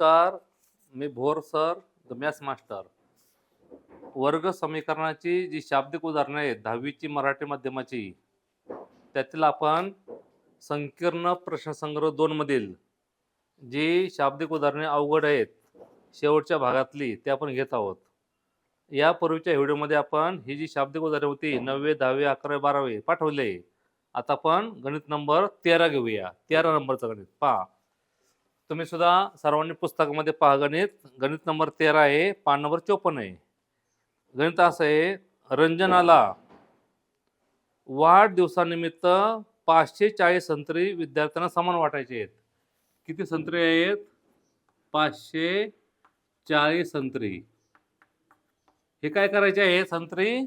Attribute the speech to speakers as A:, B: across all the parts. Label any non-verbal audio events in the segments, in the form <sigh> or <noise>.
A: नमस्कार मी Bhor sir the maths master. वर्ग समीकरणाची जी शाब्दिक उदाहरणं आहेत दहावीची मराठी माध्यमाची त्यातील आपण संकीर्ण प्रश्नसंग्रह दोन मधील जी शाब्दिक उदाहरणे अवघड आहेत शेवटच्या भागातली ते आपण घेत आहोत. यापूर्वीच्या व्हिडिओमध्ये आपण ही जी शाब्दिक उदाहरणे होती नववे दहावे अकरावे बारावे पाठवले. आता आपण गणित नंबर तेरा घेऊया. तेरा नंबरचं गणित. पहा. तुम्ही सुद्धा सर्वांनी पुस्तकामध्ये पहा. गणित गणित नंबर तेरा आहे पान नंबर चोपन्न आहे. गणित असं आहे रंजनाला वाढदिवसानिमित्त पाचशे चाळीस संत्री विद्यार्थ्यांना समान वाटायचे आहेत. किती संत्री आहेत? पाचशे चाळीस संत्री. हे काय करायचे आहे संत्री?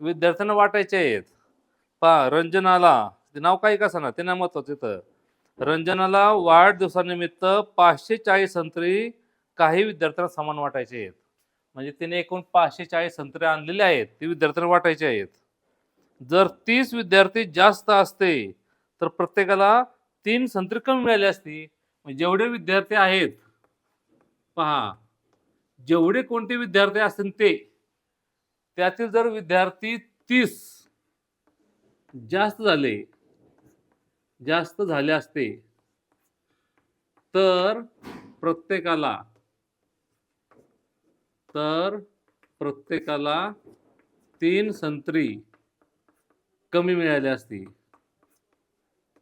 A: विद्यार्थ्यांना वाटायचे आहेत. पहा रंजनाला ते नाव काही कसं ना ते नाव महत्वाचं इथं. रंजनाला वाढदिवसानिमित्त पाचशे चाळीस संत्री काही विद्यार्थ्यांना समान वाटायचे आहेत. म्हणजे तिने एकूण पाचशे चाळीस संत्रे आणलेले आहेत ते विद्यार्थ्यांना वाटायचे आहेत. जर तीस विद्यार्थी जास्त असते तर प्रत्येकाला तीन संत्री कमी मिळाली असती. म्हणजे जेवढे विद्यार्थी आहेत पहा जेवढे कोणते विद्यार्थी असतील ते त्यातील जर विद्यार्थी तीस जास्त झाले जास्त झाले असते तर प्रत्येकाला तर प्रत्येकाला तीन संत्री कमी मिळाली असती.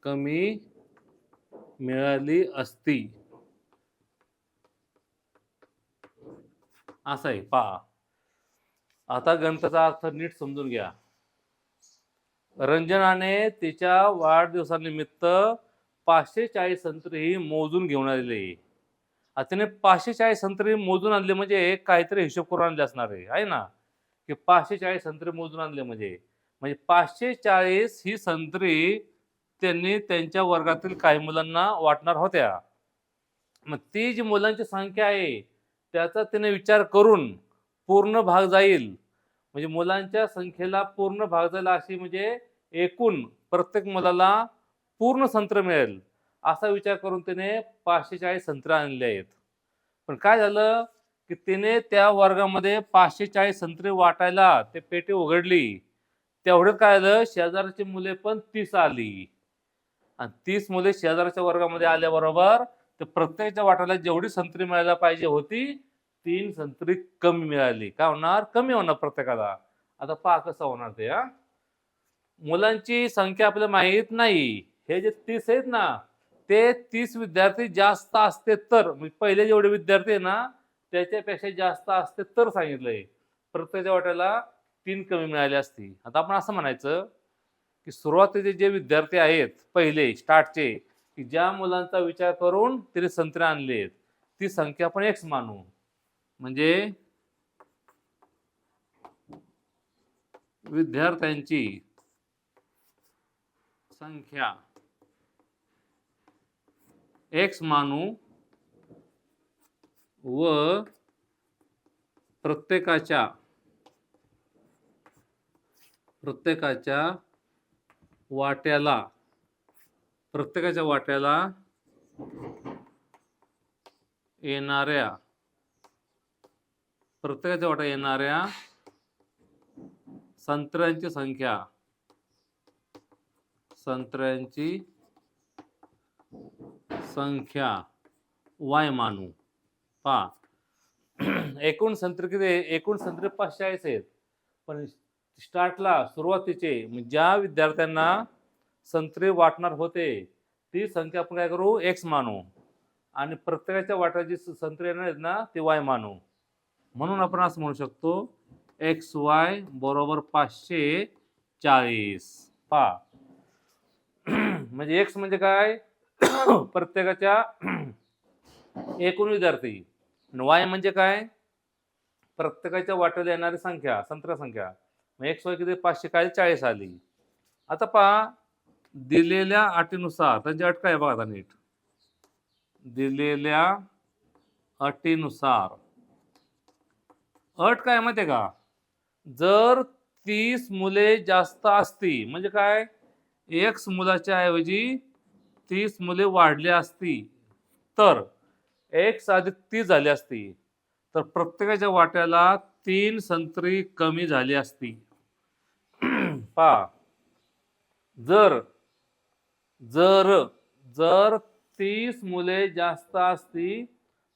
A: कमी मिळाली असती. असं आहे. पहा. आता गणिताचा अर्थ नीट समजून घ्या. रंजनाने तिच्या वाढदिवसानिमित्त पाचशे चाळीस संत्री ही मोजून घेऊन आलेली आता तिने पाचशे चाळीस संत्री मोजून आणले म्हणजे काहीतरी हिशोब करून आणले असणार आहे. आहे ना? की पाचशे चाळीस संत्री मोजून आणले म्हणजे. म्हणजे पाचशे चाळीस ही संत्री त्यांनी त्यांच्या वर्गातील काही मुलांना वाटणार होत्या. मग ती जी मुलांची संख्या आहे त्याचा तिने विचार करून पूर्ण भाग जाईल. म्हणजे मुलांच्या संख्येला पूर्ण भाग झाला अशी म्हणजे एकूण प्रत्येक मुलाला पूर्ण संत्र मिळेल. असा विचार करून तिने पाचशे चाळीस संत्र आणले आहेत. पण काय झालं की तिने त्या वर्गामध्ये पाचशे चाळीस संत्रे वाटायला ते पेटी उघडली. तेवढं काय झालं शेजारची मुले पण तीस आली. आणि तीस मुले शेजारच्या वर्गामध्ये आल्याबरोबर तर प्रत्येकाच्या वाटायला जेवढी संत्री मिळायला पाहिजे होती तीन संत्री कमी मिळाली. काय होणार? कमी होणार प्रत्येकाला. आता पहा कसं होणार ते हा. मुलांची संख्या आपल्याला माहीत नाही. हे जे तीस आहेत ना ते तीस विद्यार्थी जास्त असते तर पहिले जेवढे विद्यार्थी आहे ना त्याच्यापेक्षा जास्त असते तर सांगितलंय. प्रत्येकाच्या वाट्याला तीन कमी मिळाली असती. आता आपण असं म्हणायचं की सुरुवातीचे जे विद्यार्थी आहेत पहिले स्टार्टचे की ज्या मुलांचा विचार करून तिने संत्रे आणलेत ती संख्या आपण एक्स मानू. म्हणजे विद्यार्थ्यांची संख्या एक्स मानू व प्रत्येकाच्या प्रत्येकाच्या वाट्याला प्रत्येकाच्या वाट्याला येणाऱ्या प्रत्येकाच्या वाटा येणाऱ्या संत्र्यांची संख्या. संत्र्यांची संख्या. वाय मानू. पा एकूण संत्री किती एकूण संत्र पाचशे चाळीस आहेत. पण स्टार्टला सुरुवातीचे म्हणजे ज्या विद्यार्थ्यांना संत्रे वाटणार होते ती संख्या आपण काय करू? एक्स मानू. आणि प्रत्येकाच्या वाटाची संत्री येणार आहेत ना ती वाय मानू. म्हणून आपण असं म्हणू शकतो एक्स वाय बरोबर पाचशे चाळीस. पा म्हणजे एक्स म्हणजे काय? प्रत्येकाच्या एकूण विद्यार्थी. वाय म्हणजे काय? प्रत्येकाच्या वाट्याला येणारी संख्या संत्रा संख्या. मग एक्स वाय किती? पाचशे काय? चाळीस आली. आता पहा. दिलेल्या अटीनुसार त्यांची अट काय आहे बघा आता नीट. दिलेल्या अटीनुसार. अट काय माहिती आहे का? जर तीस मुले जास्त असती म्हणजे काय? एक्स मुलाच्या ऐवजी तीस मुले वाढली असती तर एक्स अधिक तीस झाली असती तर प्रत्येकाच्या वाट्याला तीन संत्री कमी झाली असती. <clears throat> पा जर जर जर तीस मुले जास्त असती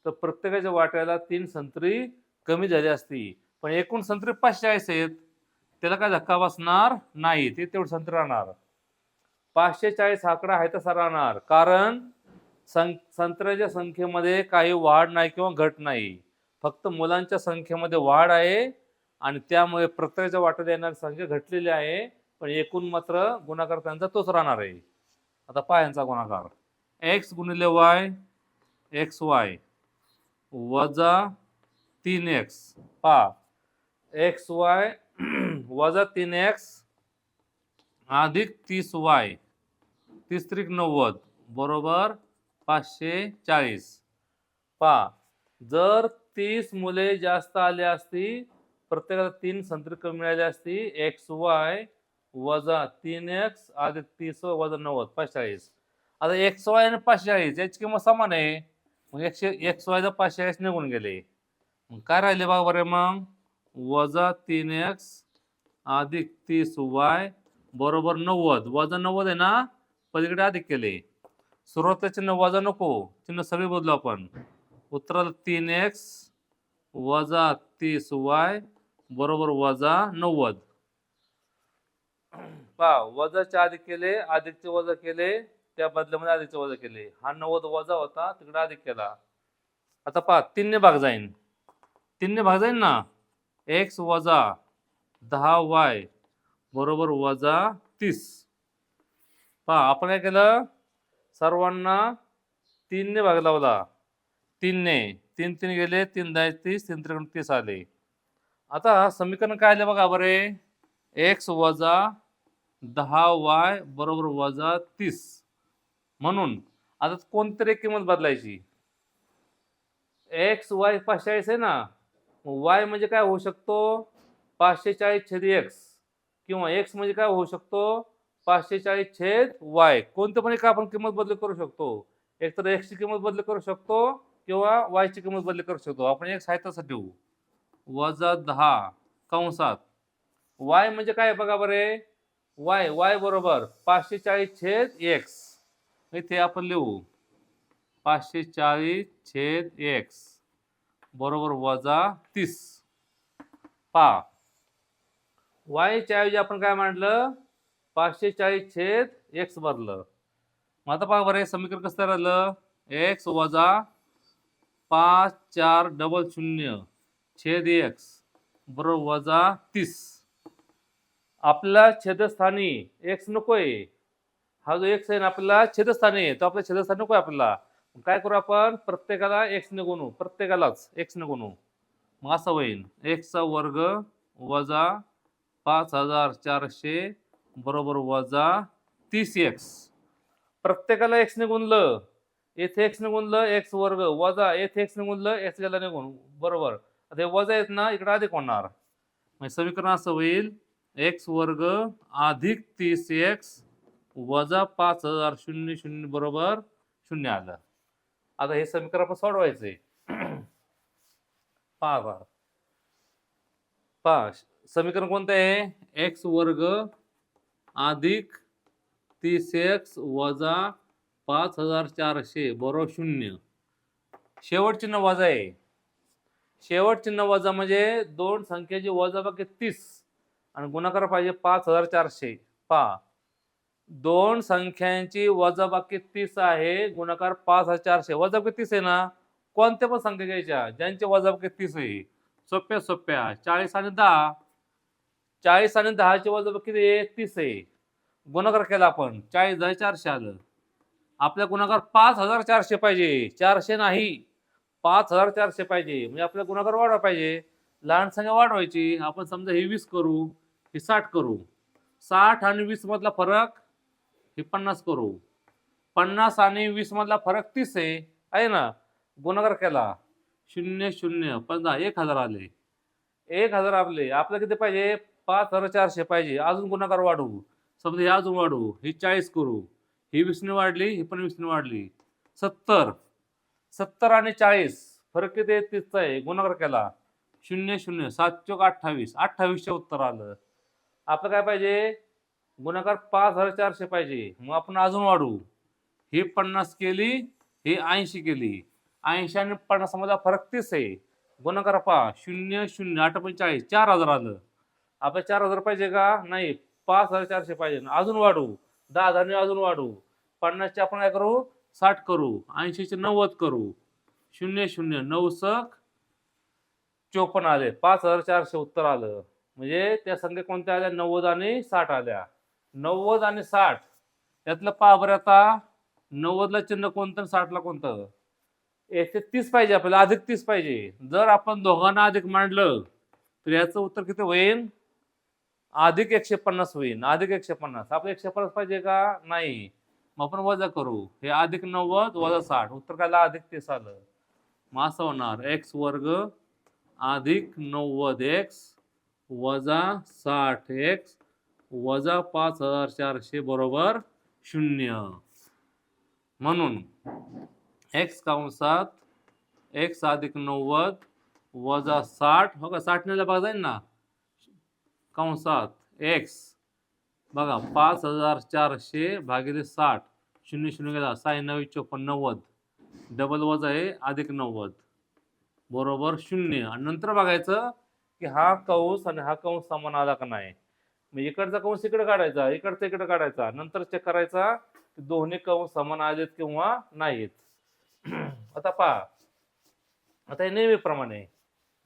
A: तर प्रत्येकाच्या वाट्याला तीन संत्री कमी झाली असती. पण एकूण संत्रे पाचशे चाळीस आहेत. त्याला काय धक्का बसणार? नाही. ते तेवढं संत्रे राहणार. पाचशे चाळीस आकडा आहे तसा राहणार. कारण सं संत्र्याच्या संख्येमध्ये काही वाढ नाही किंवा घट नाही. फक्त मुलांच्या संख्येमध्ये वाढ आहे आणि त्यामुळे प्रत्येकाच्या वाटत येणारी संख्या घटलेली आहे. पण एकूण मात्र गुणाकार त्यांचा तोच राहणार आहे. आता पहा यांचा गुणाकार. एक्स गुणिले वाय एक्स वाय. वजा तीन एक्स. पहा. एक्स वाय <clears throat> वजा तीन एक्स अधिक तीस वाय. तीस त्रिक नव्वद. बरोबर पाचशे चाळीस. पहा. जर तीस मुले जास्त आली असती प्रत्येकाला तीन संत्रिक मिळाली असती एक्स वाय वजा तीन एक्स अधिक तीस वजा नव्वद पाचशे चाळीस. आता एक्स वाय आणि पाचशे चाळीस याची किंमत समान आहे. मग एकशे एक्स वायचा पाचशे चाळीस निघून गेले. मग काय राहिले बघा बरं मग? वजा तीन एक्स अधिक तीस वाय बरोबर नव्वद. वजा नव्वद आहे ना? पलीकडे अधिक केले. सुरुवातीला चिन्ह वजा नको. चिन्ह सगळे बदलू आपण. उत्तराला तीन एक्स वजा तीस वाय बरोबर वजा नव्वद. पहा वजाचे अधिक केले अधिकचे वजा केले त्या बदल्यामध्ये अधिकचे वजा केले. हा नव्वद वजा होता तिकडे अधिक केला. आता पहा तीनने भाग जाईन. तीनने भाग ना? एक्स वजा दहा वाय बरोबर वजा तीस. पहा आपण काय केलं? सर्वांना तीनने भाग लावला. तीनने. तीन तीन गेले तीन दहा तीस तीन त्रिकोण तीस आले. आता समीकरण काय आले बघा बरे? एक्स वजा दहा वाय बरोबर वजा तीस. म्हणून आता कोणतरी किंमत बदलायची? एक्स वाय पाचशे चाळीस आहे ना? वाय म्हणजे काय होऊ शकतो? पाचशे चाळीस छेद एक्स किंवा एक्स म्हणजे काय होऊ शकतो? पाचशे चाळीस छेद वाय कोणतं पण एक आपण किंमत बदल करू शकतो. एक तर एक्सची किंमत बदल करू शकतो किंवा वायची किंमत बदल करू शकतो. आपण एक साहित्याचा तसं ठेवू वजा दहा कंसात. वाय म्हणजे काय बघा बरे? वाय वाय बरोबर पाचशे चाळीस छेद एक्स इथे आपण लिहू. पाचशे चाळीस छेद एक्स बरोबर वजा तीस. पा वायच्या ऐवजी आपण काय मांडलं? पाचशे चाळीस छेद एक्स भरलं मग आता पहा बरं हे समीकरण कसं तयार झालं? एक्स वजा पाच चार डबल शून्य छेद एक्स बरोबर वजा तीस. आपल्या छेदस्थानी एक्स नको आहे हा जो एक्स आहे ना आपल्याला छेदस्थानी आहे तो आपल्या छेदस्थानी नकोय आपल्याला. काय करू आपण? प्रत्येकाला एक्स ने गुणू. प्रत्येकालाच एक्स ने गुणू. मग असं होईल. एक्सचा वर्ग वजा पाच हजार चारशे बरोबर वजा तीस एक्स प्रत्येकाला एक्सने गुणलं. येथे एक्स गुणलं एक्स वर्ग वजा येथे एक्स गुणलं एक्स गेला निघून बरोबर. आता हे वजा येत ना इकडे अधिक होणार म्हणजे समीकरण असं होईल. एक्स वर्ग अधिक तीस एक्स वजा पाच हजार शून्य शून्य बरोबर शून्य आलं. आता हे समीकरण आपण सोडवायचंय. पहा पहा पहा समीकरण कोणतं आहे? एक्स वर्ग अधिक तीस एक्स वजा पाच हजार चारशे बरोबर शून्य. शेवट चिन्ह वजा आहे. शेवट चिन्ह वजा म्हणजे दोन संख्येची वजा बाकी तीस. आणि गुणाकार पाहिजे पाच हजार चारशे. पहा दोन संख्यांची वजाबाकी तीस आहे गुणाकार पाच हजार चारशे. वजाबाकी तीस आहे ना? कोणत्या पण संख्या घ्यायच्या ज्यांची वजाबाकी तीस आहे. सोप्या सोप्या. चाळीस आणि दहा. चाळीस आणि दहाची वजाबाकी किती आहे? तीस आहे. गुणाकार केला आपण. चाळीस दहा चारशे आलं. आपल्या गुणाकार पाच हजार चारशे पाहिजे. चारशे नाही. पाच हजार चारशे पाहिजे. म्हणजे आपल्या गुणाकार वाढवा पाहिजे. लहान संख्या वाढवायची. आपण समजा हे वीस करू हे साठ करू. साठ आणि वीस मधला फरक हे पन्नास करू. पन्नास आणि वीस मधला फरक तीस आहे. आहे ना? गुणाकार केला. शून्य शून्य. पंधरा एक हजार आले. एक हजार आपले. आपलं किती पाहिजे? पाच हजार चारशे पाहिजे. अजून गुणाकार वाढवू समजा हे अजून वाढवू ही चाळीस करू. ही वीसने वाढली ही पण वीसने वाढली. सत्तर. सत्तर आणि चाळीस. फरक किती आहे? तीसचा आहे. गुणाकार केला. शून्य शून्य. सात चौक अठ्ठावीस. अठ्ठावीसचे उत्तर आलं. आपलं काय पाहिजे? गुणाकार पाच हजार चारशे पाहिजे. मग आपण अजून वाढू. ही पन्नास केली ही ऐंशी केली. ऐंशी आणि पन्नासमध्ये फरक तीस आहे. गुणाकार पहा शून्य शून्य आठ पंचेचाळीस चार हजार आलं. आपलं चार हजार पाहिजे का? नाही पाच हजार चारशे पाहिजे. अजून वाढू. दहा हजारने अजून वाढू. पन्नासचे आपण काय करू? साठ करू. ऐंशीचे नव्वद करू. शून्य शून्य नऊ सक चोपन्न आले. पाच हजार चारशे उत्तर आलं. म्हणजे त्या संख्या कोणत्या आल्या? नव्वद आणि साठ आल्या. नव्वद आणि साठ. यातलं पहा बरं आता नव्वदला चिन्ह कोणतं आणि साठला कोणतं? याचे तीस पाहिजे आपल्याला अधिक तीस पाहिजे. जर आपण दोघांना अधिक मांडलं तर याचं उत्तर किती होईल अधिक एकशे पन्नास होईल अधिक एकशे पन्नास. आपलं एकशे पन्नास पाहिजे का? नाही. मग आपण वजा करू. हे अधिक नव्वद वजा साठ. उत्तर काय अधिक तीस आलं. मग असं होणार. एक्स वर्ग अधिक नव्वद एक्स वजा साठ एक्स वजा पाच हजार चारशे बरोबर शून्य. म्हणून एक्स कंसात एक्स अधिक नव्वद वजा साठ हो का? साठ नेला बघा जाईल ना. कंसात एक्स बघा पाच हजार चारशे भागिले साठ शून्य शून्य गेला साय नऊ चोपन्न नव्वद. डबल वजा आहे अधिक नव्वद. बरोबर शून्य. आणि नंतर बघायचं की हा कंस आणि हा कंस समान आला का नाही? मग इकडचा कंस इकडे काढायचा इकडचा इकडे काढायचा नंतर चेक करायचा की दोन्ही कंस समान आहेत किंवा नाहीत. <clears throat> आता पहा. आता हे नेहमीप्रमाणे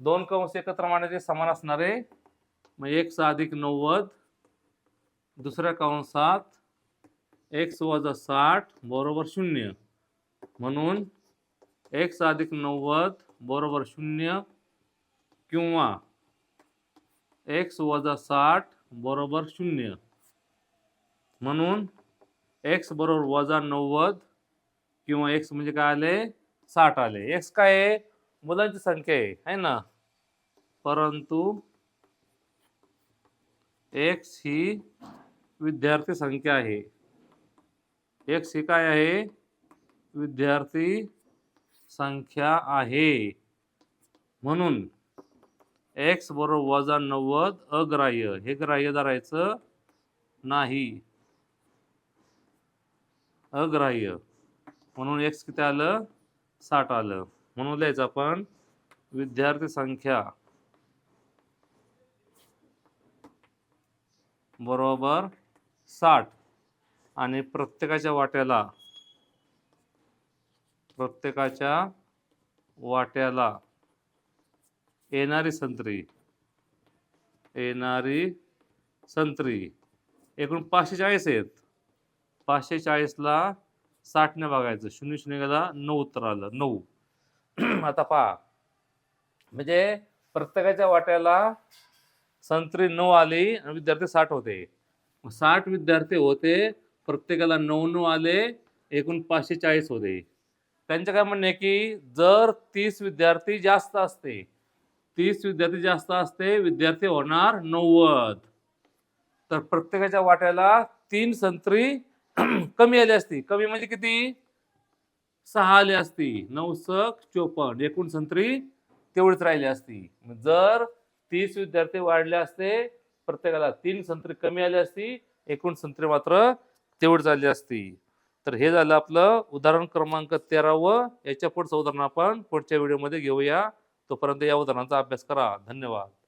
A: दोन कंस एकत्र मांडायचे समान असणार आहे मग एक्स अधिक नव्वद दुसऱ्या कंसात एक्स वजा साठ बरोबर शून्य. म्हणून एक्स अधिक नव्वद बरोबर शून्य किंवा एक्स वजा साठ बरोबर शून्य. म्हणून एक्स बरोबर वजा नव्वद किंवा एक्स म्हणजे काय आले? साठ आले. एक्स काय आहे? मुलांची संख्या आहे है ना? परंतु एक्स ही विद्यार्थी संख्या आहे. एक्स ही काय आहे? विद्यार्थी संख्या आहे. म्हणून एक्स बरोबर वजा नव्वद अग्राह्य. हे ग्राह्य धरायचं नाही. अग्राह्य. म्हणून एक्स किती आलं? साठ आलं. म्हणून लिहायचं आपण विद्यार्थी संख्या. बरोबर साठ. आणि प्रत्येकाच्या वाट्याला प्रत्येकाच्या वाट्याला. येणारी संत्री. येणारी संत्री. एकूण पाचशे चाळीस आहेत. पाचशे चाळीसला साठने बघायचं. शून्य शून्य गेला नऊ उत्तर आलं. नऊ. <clears throat> आता पहा. म्हणजे प्रत्येकाच्या वाट्याला संत्री नऊ आली आणि विद्यार्थी साठ होते. साठ विद्यार्थी होते प्रत्येकाला नऊ नऊ आले एकूण पाचशे चाळीस होते. त्यांचं काय म्हणणं आहे की जर तीस विद्यार्थी जास्त असते तीस विद्यार्थी जास्त असते विद्यार्थी होणार नव्वद. तर प्रत्येकाच्या वाट्याला तीन संत्री <clears throat> कमी आली असती. कमी म्हणजे किती? सहा आली असती. नऊ सक चोपन्न. एकूण संत्री तेवढीच राहिली असती. जर तीस विद्यार्थी वाढले असते प्रत्येकाला तीन संत्री कमी आली असती एकूण संत्री मात्र तेवढीच आली असती. तर हे झालं आपलं उदाहरण क्रमांक तेरावं याच्या पुढचं उदाहरण आपण पुढच्या व्हिडिओमध्ये घेऊया. तोपर्यंत या उदाहरणाचा अभ्यास करा. धन्यवाद.